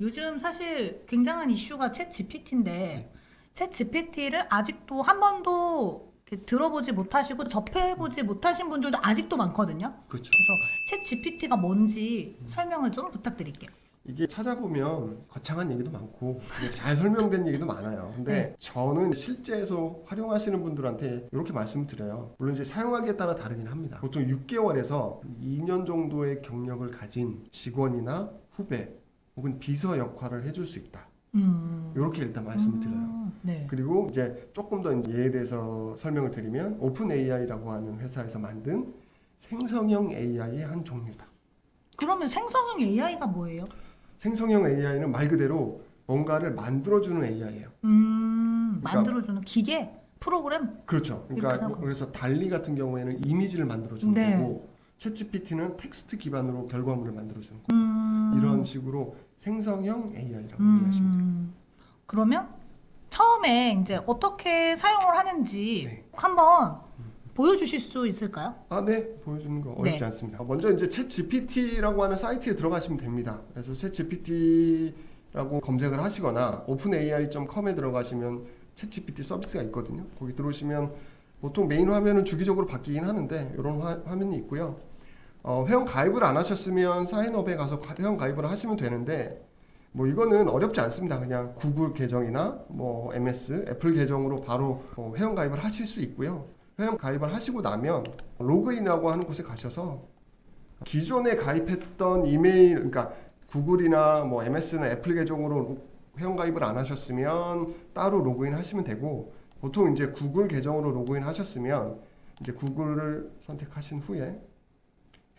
요즘 사실 굉장한 이슈가 챗 GPT인데 네. 챗 GPT를 아직도 한 번도 이렇게 들어보지 못하시고 접해보지 못하신 분들도 아직도 많거든요. 그렇죠. 그래서 챗 GPT가 뭔지 설명을 좀 부탁드릴게요. 이게 찾아보면 거창한 얘기도 많고 이게 잘 설명된 얘기도 많아요. 근데 네. 저는 실제에서 활용하시는 분들한테 이렇게 말씀드려요. 물론 이제 사용하기에 따라 다르긴 합니다. 보통 6개월에서 2년 정도의 경력을 가진 직원이나 후배 혹은 비서 역할을 해줄 수 있다. 음. 이렇게 일단 말씀을 드려요. 음, 네. 그리고 이제 조금 더 예에 대해서 설명을 드리면 오픈 AI라고 하는 회사에서 만든 생성형 AI의 한 종류다. 그러면 생성형 AI가 뭐예요? 생성형 AI는 말 그대로 뭔가를 만들어주는 AI예요. 음, 그러니까- 만들어주는 기계 프로그램. 그렇죠. 그러니까 그래서 달리 같은 경우에는 이미지를 만들어주는 네. 거고 챗GPT는 텍스트 기반으로 결과물을 만들어주는 거. 음, 이런 식으로 생성형 AI라고 이해하시면 돼요. 음, 그러면 처음에 이제 어떻게 사용을 하는지 네. 한번 보여주실 수 있을까요? 아, 네. 보여주는 거 어렵지 네. 않습니다. 먼저 이제 챗 GPT라고 하는 사이트에 들어가시면 됩니다. 그래서 챗 GPT라고 검색을 하시거나 openai.com에 들어가시면 챗 GPT 서비스가 있거든요. 거기 들어오시면 보통 메인 화면은 주기적으로 바뀌긴 하는데 이런 화, 화면이 있고요. 어, 회원 가입을 안 하셨으면 사인업에 가서 가- 회원 가입을 하시면 되는데 뭐 이거는 어렵지 않습니다. 그냥 구글 계정이나 뭐 MS, 애플 계정으로 바로 어, 회원 가입을 하실 수 있고요. 회원 가입을 하시고 나면 로그인이라고 하는 곳에 가셔서 기존에 가입했던 이메일, 그러니까 구글이나 뭐 MS나 애플 계정으로 회원 가입을 안 하셨으면 따로 로그인 하시면 되고 보통 이제 구글 계정으로 로그인 하셨으면 이제 구글을 선택하신 후에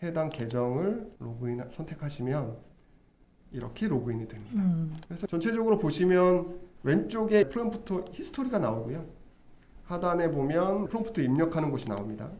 해당 계정을 로그인 하- 선택하시면 이렇게 로그인이 됩니다. 음, 그래서 전체적으로 보시면 왼쪽에 프롬프트 히스토리가 나오고요. 하단에 보면 프롬프트 입력하는 곳이 나옵니다.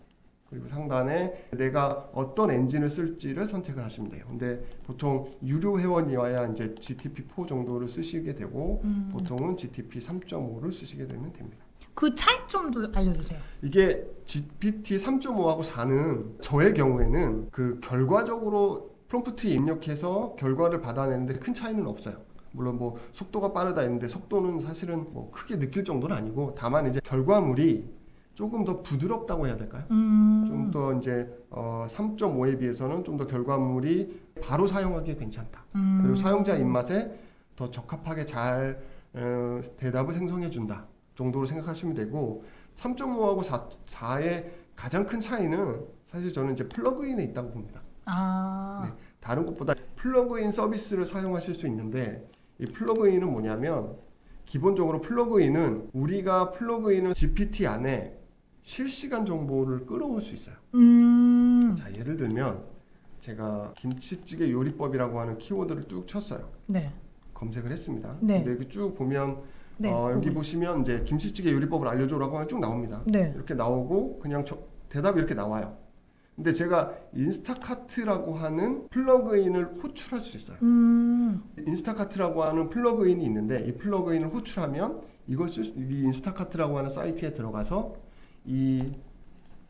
그리고 상단에 내가 어떤 엔진을 쓸지를 선택을 하시면 돼요. 근데 보통 유료 회원이어야 이제 GTP4 정도를 쓰시게 되고 음. 보통은 GTP 3.5를 쓰시게 되면 됩니다. 그 차이점도 알려주세요. 이게 GPT 3.5하고 4는 저의 경우에는 그 결과적으로 프롬프트에 입력해서 결과를 받아내는데 큰 차이는 없어요. 물론 뭐 속도가 빠르다 했는데 속도는 사실은 뭐 크게 느낄 정도는 아니고 다만 이제 결과물이 조금 더 부드럽다고 해야 될까요? 음, 좀더 이제 어 3.5에 비해서는 좀 더 결과물이 바로 사용하기에 괜찮다. 음, 그리고 사용자 입맛에 더 적합하게 잘 어, 대답을 생성해 준다 정도로 생각하시면 되고 3.5하고 4, 4의 가장 큰 차이는 사실 저는 이제 플러그인에 있다고 봅니다. 아, 네. 다른 것보다 플러그인 서비스를 사용하실 수 있는데 이 플러그인은 뭐냐면 기본적으로 플러그인은 우리가 플러그인을 GPT 안에 실시간 정보를 끌어올 수 있어요. 음, 자 예를 들면 제가 김치찌개 요리법이라고 하는 키워드를 뚝 쳤어요. 네, 검색을 했습니다. 네. 근데 여기 쭉 보면 네, 어, 여기 보시면 이제 김치찌개 요리법을 알려줘라고 하면 쭉 나옵니다. 있- 네, 이렇게 나오고 그냥 저- 대답이 이렇게 나와요. 근데 제가 인스타카트라고 하는 플러그인을 호출할 수 있어요. 음, 인스타카트라고 하는 플러그인이 있는데 이 플러그인을 호출하면 이걸 쓸 수, 이 인스타카트라고 하는 사이트에 들어가서 이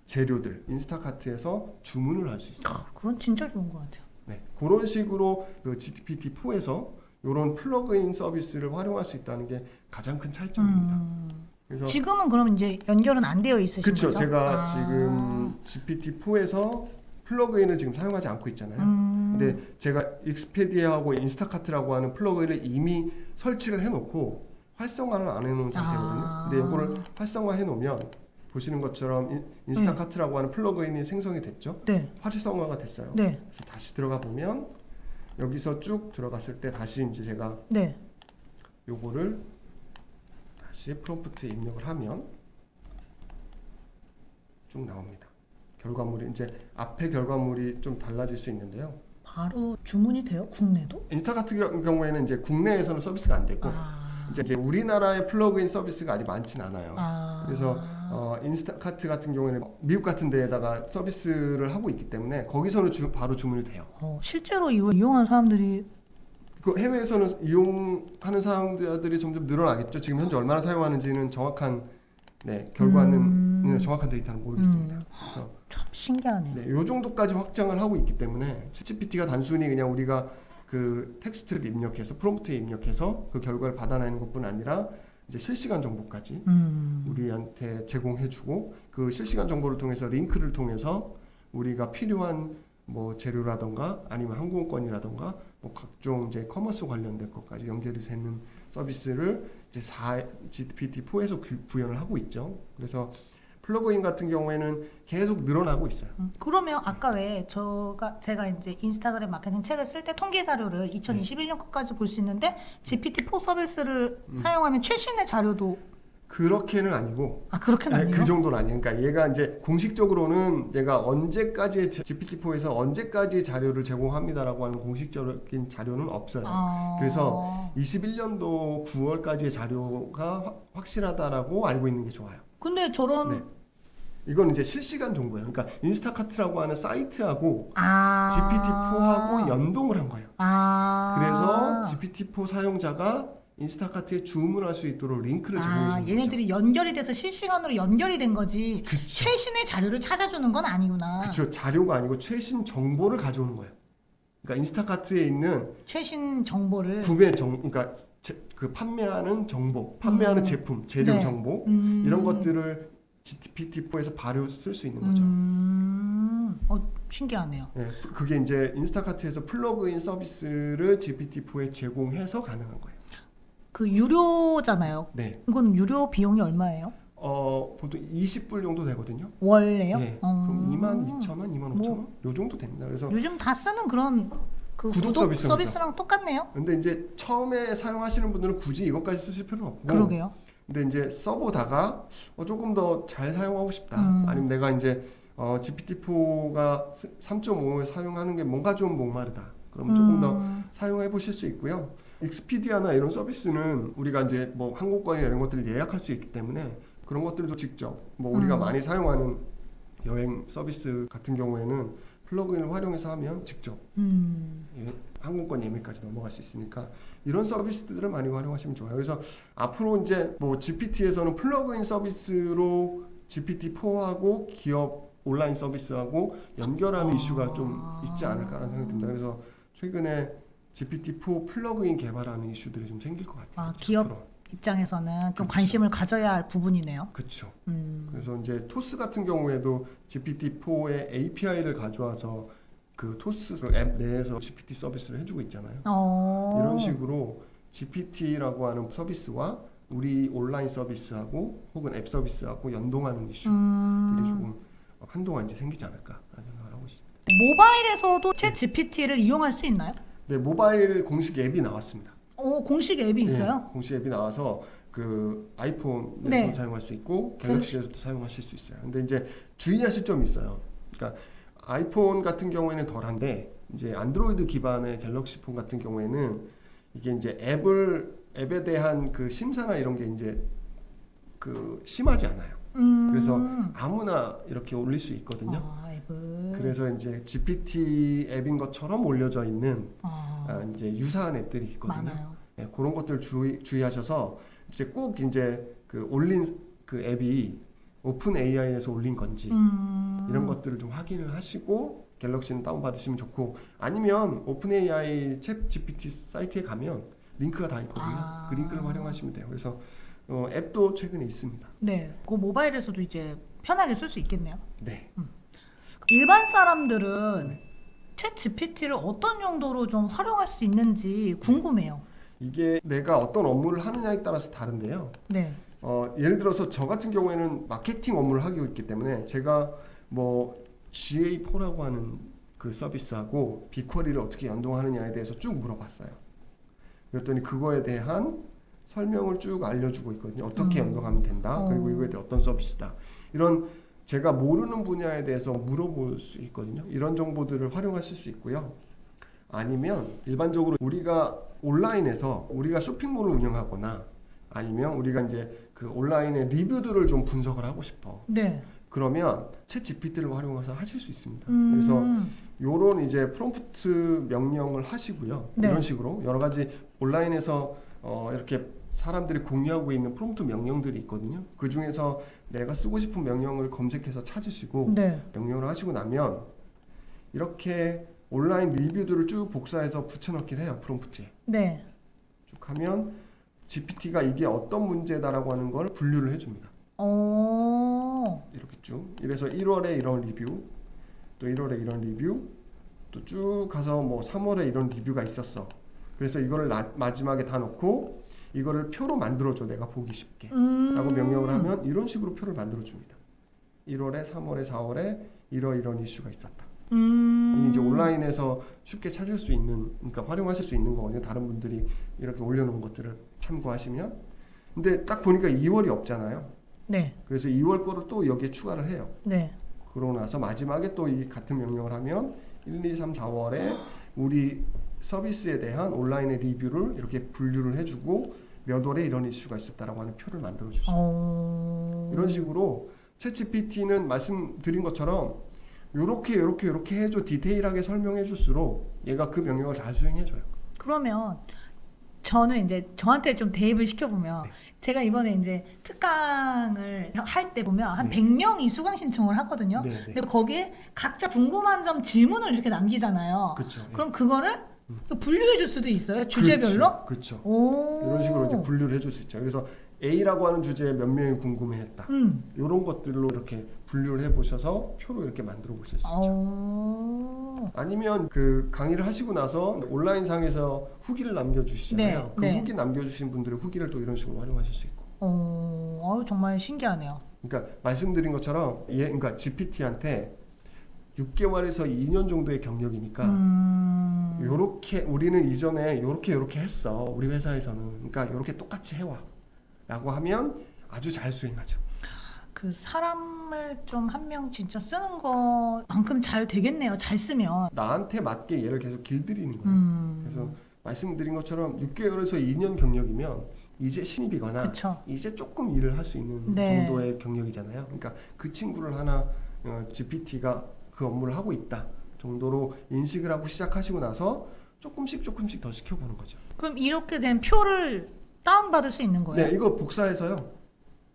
재료들 인스타카트에서 주문을 할 수 있어요. 아, 그건 진짜 좋은 것 같아요. 네, 그런 식으로 그 GPT-4에서 이런 플러그인 서비스를 활용할 수 있다는 게 가장 큰 차이점입니다. 음, 그래서 지금은 그럼 이제 연결은 안 되어 있으신 그렇죠. 거죠? 제가 아, 지금 GPT-4에서 플러그인을 지금 사용하지 않고 있잖아요. 음, 근데 제가 익스페디아하고 인스타카트라고 하는 플러그인을 이미 설치를 해놓고 활성화를 안 해놓은 상태거든요. 아. 근데 이거를 활성화해 놓으면 보시는 것처럼 인- 인스타카트라고 하는 플러그인이 생성이 됐죠. 네, 활성화가 됐어요. 네, 그래서 다시 들어가 보면 여기서 쭉 들어갔을 때 다시 이제 제가 네, 요거를 다시 프롬프트에 입력을 하면 쭉 나옵니다. 결과물이 이제 앞에 결과물이 좀 달라질 수 있는데요. 바로 주문이 돼요? 국내도? 인스타 같은 경우- 경우에는 이제 국내에서는 서비스가 안 되고 아, 이제, 이제 우리나라의 플러그인 서비스가 아직 많진 않아요. 아, 그래서 어, 인스타카트 같은 경우에는 미국 같은 데에다가 서비스를 하고 있기 때문에 거기서는 주- 바로 주문이 돼요. 어, 실제로 이거 이용한 사람들이 그 해외에서는 이용하는 사용자들이 점점 늘어나겠죠. 지금 현재 얼마나 사용하는지는 정확한 네, 결과는 음. 네, 정확한 데이터는 모르겠습니다. 음. 그래서 참 신기하네요. 네, 요 정도까지 확장을 하고 있기 때문에 챗GPT가 단순히 그냥 우리가 그 텍스트를 입력해서 프롬프트에 입력해서 그 결과를 받아내는 것뿐 아니라 이제 실시간 정보까지 음. 우리한테 제공해주고 그 실시간 정보를 통해서 링크를 통해서 우리가 필요한 뭐 재료라던가 아니면 항공권이라던가 뭐 각종 이제 커머스 관련된 것까지 연결이 되는 서비스를 이제 4 GPT-4에서 구현을 하고 있죠. 그래서 플러그인 같은 경우에는 계속 늘어나고 있어요. 음, 그러면 아까 왜 저가 제가 이제 인스타그램 마케팅 책을 쓸 때 통계 자료를 2021년 것까지 볼 수 있는데 GPT-4 서비스를 음. 사용하면 최신의 자료도 그렇게는 아니고 아 그렇게는 아니, 아니에요? 그 정도는 아니에요. 그러니까 얘가 이제 공식적으로는 얘가 언제까지 GPT-4에서 언제까지 자료를 제공합니다라고 하는 공식적인 자료는 없어요. 아. 그래서 21년도 9월까지의 자료가 확- 확실하다라고 알고 있는 게 좋아요. 근데 저런 네. 이건 이제 실시간 정보예요. 그러니까 인스타카트라고 하는 사이트하고 아 GPT-4하고 연동을 한 거예요. 아 그래서 GPT-4 사용자가 인스타카트에 주문할 수 있도록 링크를 제공해 아 주는. 얘네들이 연결이 돼서 실시간으로 연결이 된 거지 그쵸. 최신의 자료를 찾아주는 건 아니구나. 그쵸. 자료가 아니고 최신 정보를 가져오는 거예요. 그러니까 인스타카트에 있는 최신 정보를 구매 정, 그러니까 제- 그 판매하는 정보, 판매하는 음. 제품, 재료 네. 정보 음. 이런 것들을 GPT-4에서 바로 쓸 수 있는 거죠. 음. 어 신기하네요. 예, 그게 이제 인스타카트에서 플러그인 서비스를 GPT-4에 제공해서 가능한 거예요. 그 유료잖아요. 네, 이건 유료 비용이 얼마예요? 어 보통 20불 정도 되거든요. 월에요? 네, 어. 그럼 2만 2천 원, 2만 5천 뭐. 원, 요 정도 됩니다. 그래서 요즘 다 쓰는 그런 그 구독 구독, 서비스랑 똑같네요. 근데 이제 처음에 사용하시는 분들은 굳이 이것까지 쓰실 필요는 없고 그러게요. 근데 이제 써보다가 어, 조금 더 잘 사용하고 싶다. 음. 아니면 내가 이제 어, GPT-4가 3.5을 사용하는 게 뭔가 좀 목마르다. 그럼 조금 더 음. 사용해 보실 수 있고요. 익스피디아나 이런 서비스는 우리가 이제 뭐 항공권이나 이런 것들을 예약할 수 있기 때문에 그런 것들도 직접 뭐 우리가 음. 많이 사용하는 여행 서비스 같은 경우에는 플러그인을 활용해서 하면 직접 음. 예, 항공권 예매까지 넘어갈 수 있으니까 이런 서비스들을 많이 활용하시면 좋아요. 그래서 앞으로 이제 뭐 GPT에서는 플러그인 서비스로 GPT-4하고 기업 온라인 서비스하고 연결하는 아. 이슈가 좀 있지 않을까라는 생각이 듭니다. 그래서 최근에 GPT-4 플러그인 개발하는 이슈들이 좀 생길 것 같아요. 아, 기업 앞으로. 입장에서는 좀 그쵸. 관심을 가져야 할 부분이네요. 그렇죠. 음. 그래서 이제 토스 같은 경우에도 GPT-4의 API를 가져와서 그 토스 앱 내에서 GPT 서비스를 해주고 있잖아요. 어. 이런 식으로 GPT라고 하는 서비스와 우리 온라인 서비스하고 혹은 앱 서비스하고 연동하는 이슈들이 음. 조금 한동안 이제 생기지 않을까라는 생각을 하고 있습니다. 모바일에서도 챗 GPT를 이용할 수 있나요? 네, 모바일 공식 앱이 나왔습니다. 오, 공식 앱이 있어요? 네, 공식 앱이 나와서 그 아이폰에서 네. 사용할 수 있고 갤럭시에서도 사용하실 수 있어요. 근데 이제 주의하실 점이 있어요. 그러니까 아이폰 같은 경우에는 덜한데 이제 안드로이드 기반의 갤럭시 폰 같은 경우에는 이게 이제 앱을 앱에 대한 그 심사나 이런 게 이제 그 심하지 않아요. 음. 그래서 아무나 이렇게 올릴 수 있거든요. 아, 앱을. 그래서 이제 GPT 앱인 것처럼 올려져 있는 아, 아, 이제 유사한 앱들이 있거든요. 많아요. 네, 그런 것들 주의 주의하셔서 이제 꼭 이제 그 올린 그 앱이 오픈 AI에서 올린 건지 음. 이런 것들을 좀 확인을 하시고 갤럭시는 다운 받으시면 좋고 아니면 오픈 AI 챗 GPT 사이트에 가면 링크가 다 있거든요. 아. 그 링크를 활용하시면 돼요. 그래서 어, 앱도 최근에 있습니다. 네. 그 모바일에서도 이제 편하게 쓸 수 있겠네요. 네. 일반 사람들은 챗 GPT를 어떤 용도로 좀 활용할 수 있는지 궁금해요. 이게 내가 어떤 업무를 하느냐에 따라서 다른데요. 네. 어, 예를 들어서 저 같은 경우에는 마케팅 업무를 하고 있기 때문에 제가 뭐 GA4라고 하는 그 서비스하고 빅쿼리를 어떻게 연동하느냐에 대해서 쭉 물어봤어요. 그랬더니 그거에 대한 설명을 쭉 알려주고 있거든요. 어떻게 음. 연동하면 된다. 그리고 어. 이거에 대해 어떤 서비스다. 이런 제가 모르는 분야에 대해서 물어볼 수 있거든요. 이런 정보들을 활용하실 수 있고요. 아니면 일반적으로 우리가 온라인에서 우리가 쇼핑몰을 운영하거나 아니면 우리가 이제 그 온라인의 리뷰들을 좀 분석을 하고 싶어. 네. 그러면 챗 GPT를 활용해서 하실 수 있습니다. 음. 그래서 요런 이제 프롬프트 명령을 하시고요. 네. 이런 식으로 여러 가지 온라인에서 어 이렇게 사람들이 공유하고 있는 프롬프트 명령들이 있거든요. 그 중에서 내가 쓰고 싶은 명령을 검색해서 찾으시고 네. 명령을 하시고 나면 이렇게 온라인 리뷰들을 쭉 복사해서 붙여넣기를 해요 프롬프트에 네. 쭉 하면 GPT가 이게 어떤 문제다라고 하는 걸 분류를 해줍니다. 어. 이렇게 쭉. 이래서 1월에 이런 리뷰, 또 1월에 이런 리뷰, 또 쭉 가서 뭐 3월에 이런 리뷰가 있었어. 그래서 이거를 나- 마지막에 다 놓고 이거를 표로 만들어줘 내가 보기 쉽게. 음. 라고 명령을 하면 이런 식으로 표를 만들어줍니다. 1월에, 3월에, 4월에 이러이런 이슈가 있었다. 음. 이제 온라인에서 쉽게 찾을 수 있는, 그러니까 활용하실 수 있는 거거든요. 다른 분들이 이렇게 올려놓은 것들을 참고하시면. 근데 딱 보니까 2월이 없잖아요. 네. 그래서 2월 거를 또 여기에 추가를 해요. 네. 그러고 나서 마지막에 또 이 같은 명령을 하면 1, 2, 3, 4월에 우리 서비스에 대한 온라인의 리뷰를 이렇게 분류를 해주고 몇 월에 이런 이슈가 있었다라고 하는 표를 만들어 주죠. 어. 이런 식으로 챗GPT는 말씀드린 것처럼 요렇게 요렇게 요렇게 해줘 디테일하게 설명해 줄수록 얘가 그 명령을 잘 수행해 줘요. 그러면 저는 이제 저한테 좀 대입을 시켜보면 네. 제가 이번에 이제 특강을 할 때 보면 한 네. 100명이 수강 신청을 하거든요. 네, 네. 근데 거기에 각자 궁금한 점 질문을 이렇게 남기잖아요. 그렇죠. 예. 그럼 그거를 음. 분류해 줄 수도 있어요. 주제별로? 그렇죠. 오. 이런 식으로 이제 분류를 해줄 수 있죠. 그래서 A라고 하는 주제에 몇 명이 궁금해했다. 음. 이런 것들로 이렇게 분류를 해보셔서 표로 이렇게 만들어 보실 수 있죠. 어. 아니면 그 강의를 하시고 나서 온라인 상에서 후기를 남겨주시잖아요. 네, 그 네. 후기 남겨주신 분들의 후기를 또 이런 식으로 활용하실 수 있고. 어. 아유, 정말 신기하네요. 그러니까 말씀드린 것처럼 얘, 그러니까 GPT한테 6개월에서 2년 정도의 경력이니까 음. 요렇게 우리는 이전에 요렇게 요렇게 했어 우리 회사에서는 그러니까 요렇게 똑같이 해와 라고 하면 아주 잘 수행하죠. 그 사람을 좀 한 명 진짜 쓰는 거만큼 잘 되겠네요. 잘 쓰면. 나한테 맞게 얘를 계속 길들이는 거예요. 음. 그래서 말씀드린 것처럼 6개월에서 2년 경력이면 이제 신입이거나 그쵸. 이제 조금 일을 할 수 있는 네. 정도의 경력이잖아요. 그러니까 그 친구를 하나 어, GPT가 그 업무를 하고 있다 정도로 인식을 하고 시작하시고 나서 조금씩 조금씩 더 시켜보는 거죠. 그럼 이렇게 된 표를 다운받을 수 있는 거예요? 네, 이거 복사해서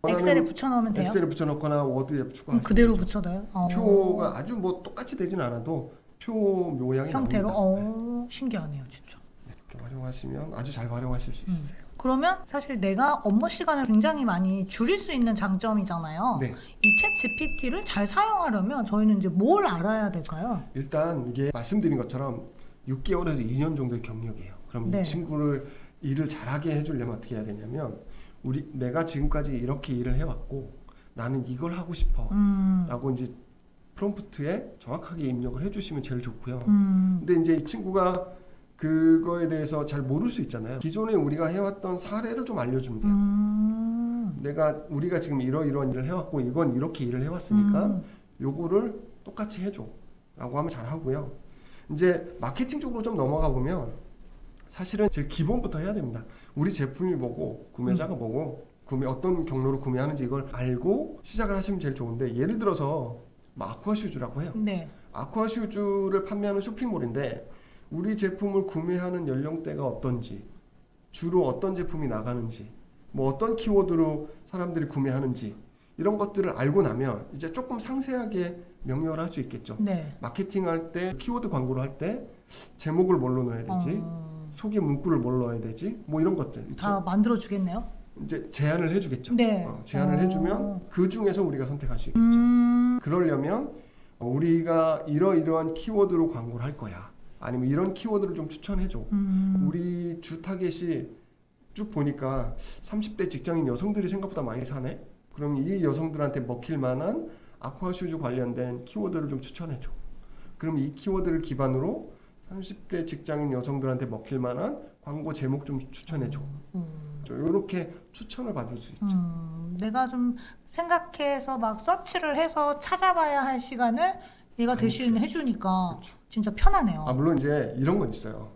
엑셀에 붙여넣으면 돼요? 엑셀에 붙여넣거나 워드에 그럼 추가하시면 그대로. 붙여넣어요? 어. 표가 아주 뭐 똑같이 되지는 않아도 표 모양이 형태로? 나옵니다. 네, 어, 신기하네요, 진짜. 이렇게 활용하시면 아주 잘 활용하실 수 음. 있으세요. 그러면 사실 내가 업무 시간을 굉장히 많이 줄일 수 있는 장점이잖아요. 네, 이챗 GPT를 잘 사용하려면 저희는 이제 뭘 알아야 될까요? 일단 이게 말씀드린 것처럼 6개월에서 2년 정도의 경력이에요. 그럼 네. 이 친구를 일을 잘하게 해주려면 어떻게 해야 되냐면 우리 내가 지금까지 이렇게 일을 해왔고 나는 이걸 하고 싶어라고 음, 이제 프롬프트에 정확하게 입력을 해주시면 제일 좋고요. 음, 근데 이제 이 친구가 그거에 대해서 잘 모를 수 있잖아요. 기존에 우리가 해왔던 사례를 좀 알려주면 돼요. 음, 내가 우리가 지금 이러이러한 일을 해왔고 이건 이렇게 일을 해왔으니까 음, 요거를 똑같이 해줘 라고 하면 잘 하고요 이제 마케팅 쪽으로 좀 넘어가 보면 사실은 제일 기본부터 해야 됩니다 우리 제품이 뭐고 구매자가 뭐고 구매 어떤 경로로 구매하는지 이걸 알고 시작을 하시면 제일 좋은데 예를 들어서 뭐 아쿠아슈즈라고 해요 네. 아쿠아슈즈를 판매하는 쇼핑몰인데 우리 제품을 구매하는 연령대가 어떤지 주로 어떤 제품이 나가는지 뭐 어떤 키워드로 사람들이 구매하는지 이런 것들을 알고 나면 이제 조금 상세하게 명령을 할수 있겠죠. 네. 마케팅할 때 키워드 광고를 할 때 제목을 뭘로 넣어야 되지? 어, 소개 문구를 뭘 넣어야 되지? 뭐 이런 것들 있죠. 다 만들어 주겠네요. 이제 제안을 해주겠죠. 네. 어, 제안을 어. 해주면 그 중에서 우리가 선택할 수 있겠죠. 음, 그러려면 어, 우리가 이러이러한 키워드로 광고를 할 거야. 아니면 이런 키워드를 좀 추천해줘. 음, 우리 주 타겟이 쭉 보니까 30대 직장인 여성들이 생각보다 많이 사네. 그럼 이 여성들한테 먹힐 만한 아쿠아슈즈 관련된 키워드를 좀 추천해줘. 그럼 이 키워드를 기반으로 30대 직장인 여성들한테 먹힐 만한 광고 제목 좀 추천해 줘. 음, 이렇게 추천을 받을 수 있죠. 음, 내가 좀 생각해서 막 서치를 해서 찾아봐야 할 시간을 얘가 대신 줄여주죠. 해주니까 그렇죠. 진짜 편하네요. 아 물론 이제 이런 건 있어요.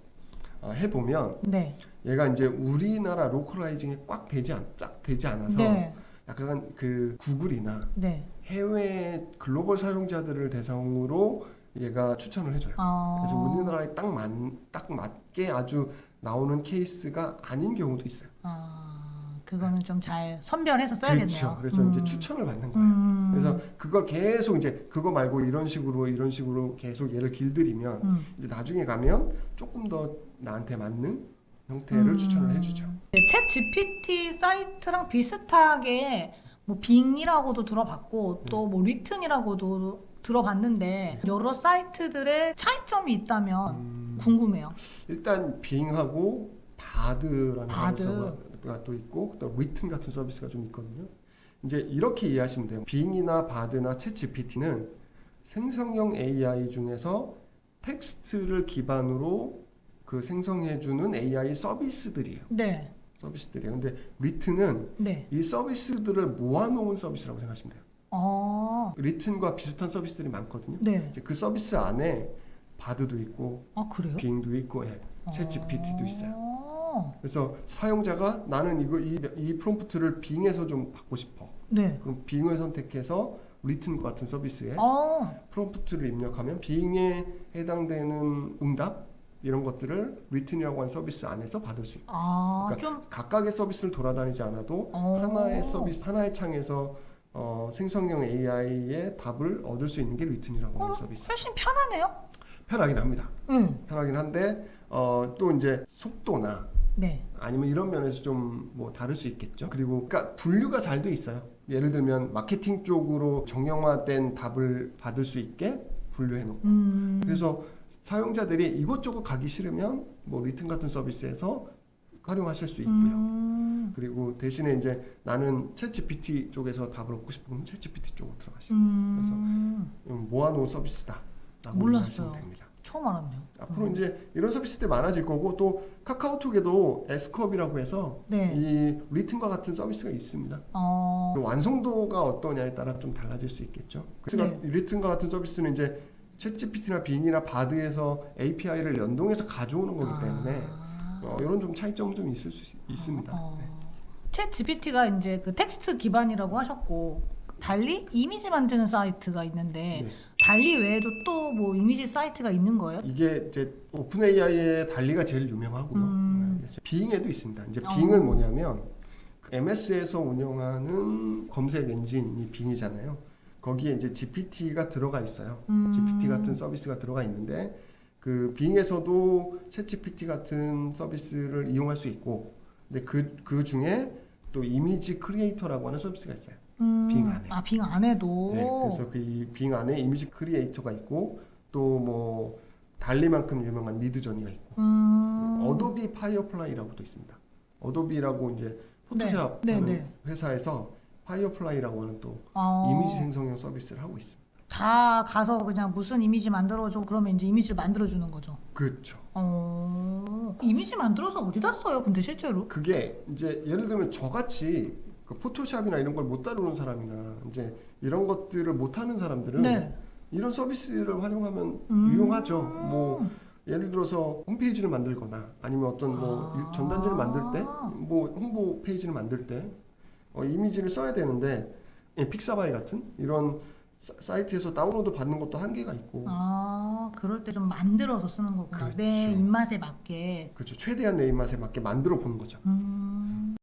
아, 해보면 네. 얘가 이제 우리나라 로컬라이징이 꽉 되지 않, 쫙 되지 않아서 네. 약간 그 구글이나 네. 해외 글로벌 사용자들을 대상으로 얘가 추천을 해줘요. 아, 그래서 우리나라에 딱, 맞, 딱 맞게 아주 나오는 케이스가 아닌 경우도 있어요. 아, 그 그거는 좀 잘 선별해서 써야겠네요. 그렇죠. 그래서 음. 이제 추천을 받는 거예요. 음. 그래서 그걸 계속 이제 그거 말고 이런 식으로 이런 식으로 계속 얘를 길들이면 음. 이제 나중에 가면 조금 더 나한테 맞는 형태를 음. 추천을 해주죠. 네, 챗 GPT 사이트랑 비슷하게 뭐 빙이라고도 들어봤고 네. 또뭐 리튼이라고도 들어봤는데 여러 사이트들의 차이점이 있다면 음, 궁금해요. 일단 빙하고 바드라는 바드. 서버가 또 있고 또 리튼 같은 서비스가 좀 있거든요. 이제 이렇게 이해하시면 돼요. 빙이나 바드나 챗 GPT는 생성형 AI 중에서 텍스트를 기반으로 그 생성해주는 AI 서비스들이에요. 네, 서비스들이에요. 근데 리튼은 네. 이 서비스들을 모아놓은 서비스라고 생각하시면 돼요. 어, 리튼과 비슷한 서비스들이 많거든요. 네. 이제 그 서비스 안에 바드도 있고 아 그래요? 빙도 있고 예, 챗 GPT도 있어요. 어, 그래서 사용자가 나는 이거 이, 이 프롬프트를 빙에서 좀 받고 싶어. 네. 그럼 빙을 선택해서 리튼과 같은 서비스에 어, 프롬프트를 입력하면 빙에 해당되는 응답 이런 것들을 리튼이라고 하는 서비스 안에서 받을 수 있고 아, 그러니까 좀 각각의 서비스를 돌아다니지 않아도 어. 하나의 서비스 하나의 창에서 어, 생성형 AI의 답을 얻을 수 있는 게 리튼이라고 하는 어, 서비스. 훨씬 편하네요. 편하긴 합니다. 응, 편하긴 한데 어, 또 이제 속도나 네. 아니면 이런 면에서 좀 뭐 다를 수 있겠죠. 그리고 그러니까 분류가 잘 돼 있어요. 예를 들면 마케팅 쪽으로 정형화된 답을 받을 수 있게 분류해 놓고 음, 그래서 사용자들이 이것저것 가기 싫으면 뭐 리튼 같은 서비스에서 활용하실 수 있고요. 음, 그리고 대신에 이제 나는 챗 GPT 쪽에서 답을 얻고 싶으면 챗 GPT 쪽으로 들어가시죠. 음, 음, 모아놓은 서비스다. 몰랐어요. 됩니다. 처음 알았네요. 앞으로 이제 이런 서비스들이 많아질 거고 또 카카오톡에도 에스컵이라고 해서 네. 이 리튼과 같은 서비스가 있습니다. 어, 그 완성도가 어떠냐에 따라 좀 달라질 수 있겠죠. 그래서 네. 리튼과 같은 서비스는 이제 챗GPT나 빈이나 바드에서 API를 연동해서 가져오는 거기 때문에 아. 어, 이런 좀 차이점은 좀 있을 수 있- 있습니다. 어. 네. 챗 GPT가 이제 그 텍스트 기반이라고 하셨고 달리 이미지 만드는 사이트가 있는데 네. 달리 외에도 또 뭐 이미지 사이트가 있는 거예요? 이게 이제 오픈 AI의 달리가 제일 유명하고요. 음. 네. 빙에도 있습니다. 이제 어. 빙은 뭐냐면 그 MS에서 운영하는 검색 엔진이 빙이잖아요. 거기에 이제 GPT가 들어가 있어요. 음. GPT 같은 서비스가 들어가 있는데 그 빙에서도 챗 GPT 같은 서비스를 이용할 수 있고 근데 그, 그 중에 또 이미지 크리에이터라고 하는 서비스가 있어요. 음, 빙 안에. 아, 빙 안에도. 네, 그래서 그 빙 안에 이미지 크리에이터가 있고 또 뭐 달리만큼 유명한 미드저니가 있고 음. 어도비 파이어플라이라고도 있습니다. 어도비라고 이제 포토샵 네, 네, 네. 회사에서 파이어플라이라고 하는 또 어, 이미지 생성형 서비스를 하고 있습니다. 다 가서 그냥 무슨 이미지 만들어줘 그러면 이제 이미지를 만들어주는 거죠. 그렇죠. 어, 이미지 만들어서 어디다 써요? 근데 실제로? 그게 이제 예를 들면 저같이 그 포토샵이나 이런 걸 못 다루는 사람이나 이제 이런 것들을 못 하는 사람들은 네. 이런 서비스를 활용하면 음. 유용하죠. 뭐 예를 들어서 홈페이지를 만들거나 아니면 어떤 뭐 아. 전단지를 만들 때 뭐 홍보 페이지를 만들 때 어, 이미지를 써야 되는데 예, 픽사바이 같은 이런 사- 사이트에서 다운로드 받는 것도 한계가 있고 아, 그럴 때 좀 만들어서 쓰는 거구나. 내 그렇죠. 입맛에 맞게. 그렇죠 최대한 내 입맛에 맞게 만들어 보는 거죠. 음.